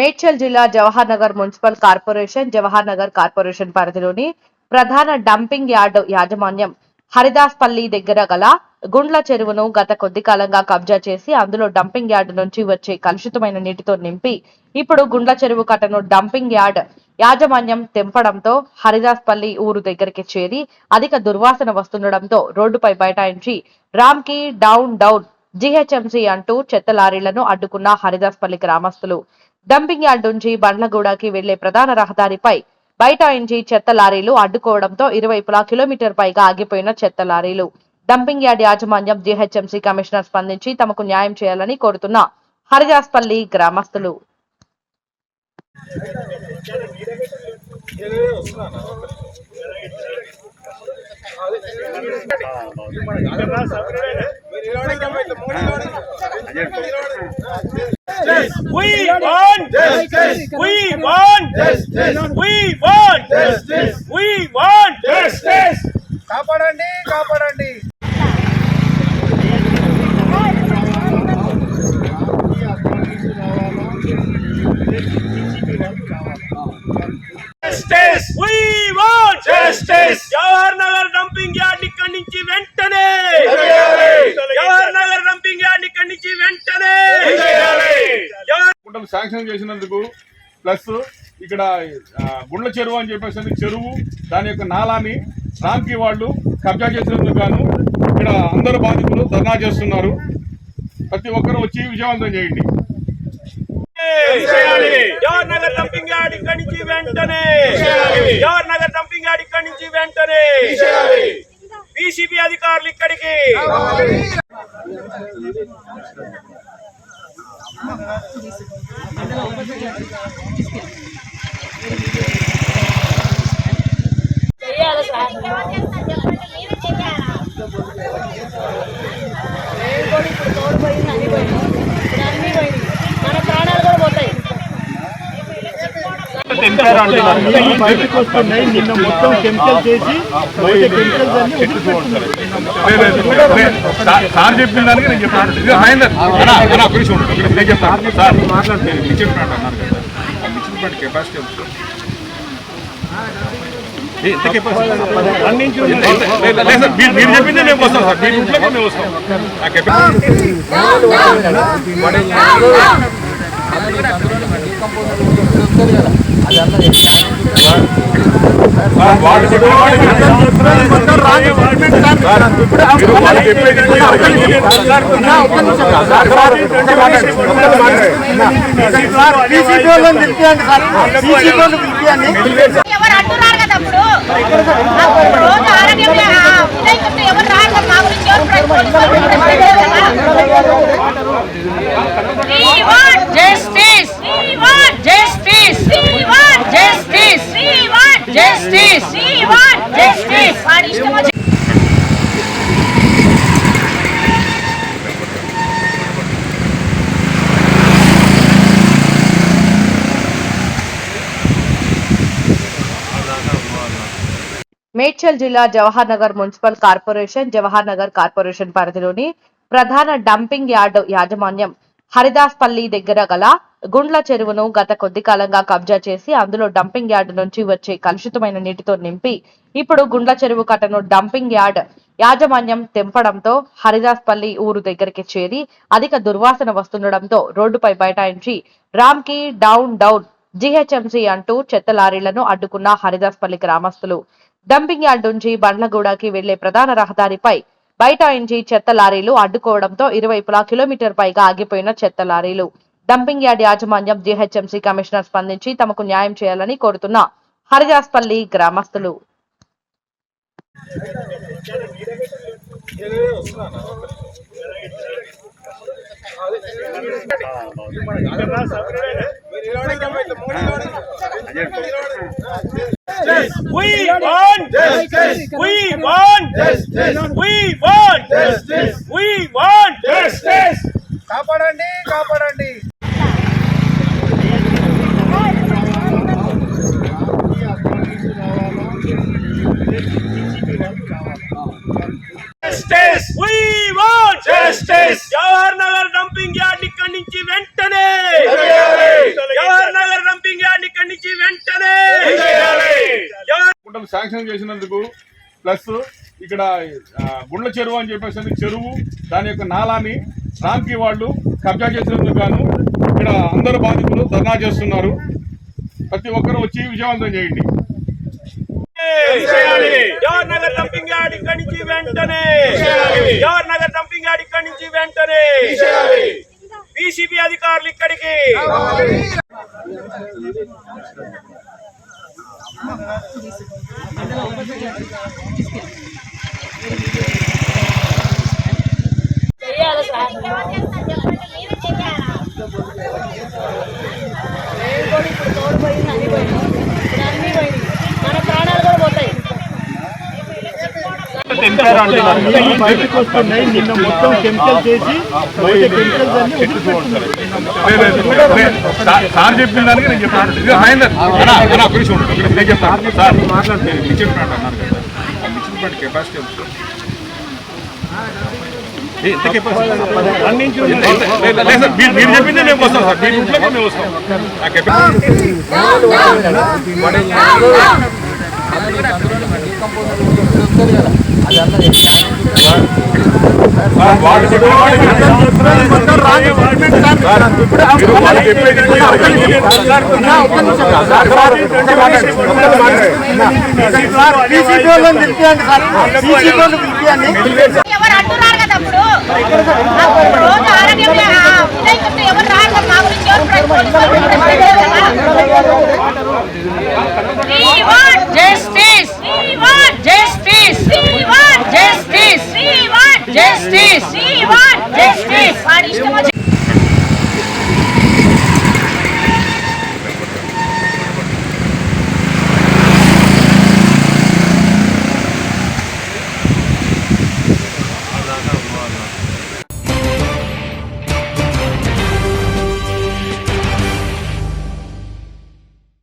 మేడ్చల్ జిల్లా Jawahar Nagar municipal corporation Jawahar Nagar corporation పరిధిలోని ప్రధాన డంపింగ్ యార్డు యాజమాన్యం హరిదాస్ పల్లి దగ్గర గల గుండ్ల చెరువును గత కొద్ది కాలంగా కబ్జా చేసి అందులో డంపింగ్ యార్డు నుంచి వచ్చే కలుషితమైన నీటితో నింపి ఇప్పుడు గుండ్ల చెరువు కట్టను డంపింగ్ యార్డ్ యాజమాన్యం తెంపడంతో హరిదాస్ పల్లి ఊరు దగ్గరికి చేరి అధిక దుర్వాసన వస్తుండడంతో రోడ్డుపై బైఠాయించి రామ్కి డౌన్ డౌన్ జీహెచ్ఎంసీ అంటూ చెత్త లారీలను అడ్డుకున్న హరిదాస్పల్లి గ్రామస్తులు డంపింగ్ యార్డ్ నుంచి బండ్లగూడకి వెళ్ళే ప్రధాన రహదారిపై బయట నుంచి చెత్త లారీలు అడ్డుకోవడంతో ఇరువైపులా కిలోమీటర్ పైగా ఆగిపోయిన చెత్త లారీలు. డంపింగ్ యార్డ్ యాజమాన్యం జీహెచ్ఎంసీ కమిషనర్ స్పందించి తమకు న్యాయం చేయాలని కోరుతున్న హరిదాస్పల్లి గ్రామస్తులు. We want justice. We want justice. We want justice. We want justice. కాపాడండి కాపాడండి Justice. కుటుంబం శాంక్షన్ చేసినందుకు ప్లస్ ఇక్కడ గుండ్ల చెరువు అని చెప్పేసి చెరువు దాని యొక్క నాలాని రామ్కి వాళ్ళు కబ్జా చేసినందుకు గాను ఇక్కడ అందరు బాధితులు ధర్నా చేస్తున్నారు. ప్రతి ఒక్కరు వచ్చి విజయవంతం చేయండి. నగర్ డంపింగ్ యార్డ్ ఇక్కడి నుంచి వెంటనే. జవహర్ నగర్ డంపింగ్ యార్డ్ ఇక్కడి నుంచి వెంటనే. బీసీబీ అధికారులు ఇక్కడికి. నిన్న మొత్తం కెమికల్ చేసి బయట కెమికల్స్ అన్ని సార్ చెప్పిన దానికి నేను చెప్తాను ఇది మహేందర్. నేను చెప్తాను. సార్ మాట్లాడుతున్నాను ఇచ్చినట్టు అన్నారు కదా. ఎంత? ఏ, ఎంత కెపాసిటీ? మీరు చెప్పిందే మేము వస్తాం సార్. మీ ఇంట్లోకి మేము వస్తాం. ఆ కెపాసిటీ వాళ్ళు ఎవరు అంటున్నారు కదా అప్పుడు? రోజు ఆరోగ్యం ఉదయిస్తుంటే ఎవరు రారు కదా? మా గురించి ఎవరు ప్ర- పోలీసు వాళ్ళు ప్రశ్నించలేదు కదా. We మేడ్చల్ జిల్లా Jawahar Nagar municipal corporation Jawahar Nagar corporation పరిధిలోని ప్రధాన డంపింగ్ యార్డు యాజమాన్యం హరిదాస్ పల్లి దగ్గర గల గుండ్ల చెరువును గత కొద్ది కాలంగా కబ్జా చేసి అందులో డంపింగ్ యార్డు నుంచి వచ్చే కలుషితమైన నీటితో నింపి ఇప్పుడు గుండ్ల చెరువు కట్టను డంపింగ్ యార్డ్ యాజమాన్యం తెంపడంతో హరిదాస్ పల్లి ఊరు దగ్గరికి చేరి అధిక దుర్వాసన వస్తుండడంతో రోడ్డుపై బైఠాయించి రామ్కి డౌన్ డౌన్ జీహెచ్ఎంసీ అంటూ చెత్త లారీలను అడ్డుకున్న హరిదాస్పల్లి గ్రామస్తులు డంపింగ్ యార్డ్ నుంచి బండ్లగూడకి వెళ్ళే ప్రధాన రహదారిపై బయట నుంచి చెత్త లారీలు అడ్డుకోవడంతో ఇరువైపులా కిలోమీటర్ పైగా ఆగిపోయిన చెత్త లారీలు. డంపింగ్ యార్డ్ యాజమాన్యం జీహెచ్ఎంసీ కమిషనర్ స్పందించి తమకు న్యాయం చేయాలని కోరుతున్న హరిదాస్పల్లి గ్రామస్తులు. We want justice. We want justice. We want justice. We want justice. కాపాడండి కాపాడండి శాంక్షన్ చేసినందుకు ప్లస్ ఇక్కడ గుండ్ల చెరువు అని చెప్పేసి చెరువు దాని యొక్క నాలాని రామ్కి వాళ్ళు కబ్జా చేసినందుకు గాను ఇక్కడ అందరు బాధితులు ధర్నా చేస్తున్నారు. ప్రతి ఒక్కరు వచ్చి విజయవంతం చేయండి. నగర్ డంపింగ్ యార్డ్ ఇక్కడి నుంచి వెంటనే. జవహర్ నగర్ డంపింగ్ యార్డ్ ఇక్కడి నుంచి వెంటనే. పిసిబి అధికారులు ఇక్కడికి చెయ్యాలి సార్ నేను కూడా ఇప్పుడు తోడు పోయింది అన్ని పోయింది ఇప్పుడు అన్ని బయటకు వస్తున్నాయి నిన్న మొత్తం కెమికల్ చేసి బయట కెమికల్స్ అన్ని సార్ చెప్పిన దానికి నేను చెప్తాను నేను చెప్తాను సార్ మాట్లాడుతున్నాను లిక్విడ్ ప్లాంట్ అన్నారు కదా ఆ ప్లాంట్ కెపాసిటీ మీరు చెప్పింది మేము వస్తాం సార్ మీ ఇంట్లో మేము వస్తాం ఆ కెపాసిటీ ఎవరు అంటున్నారు కదా అప్పుడు? Justice justice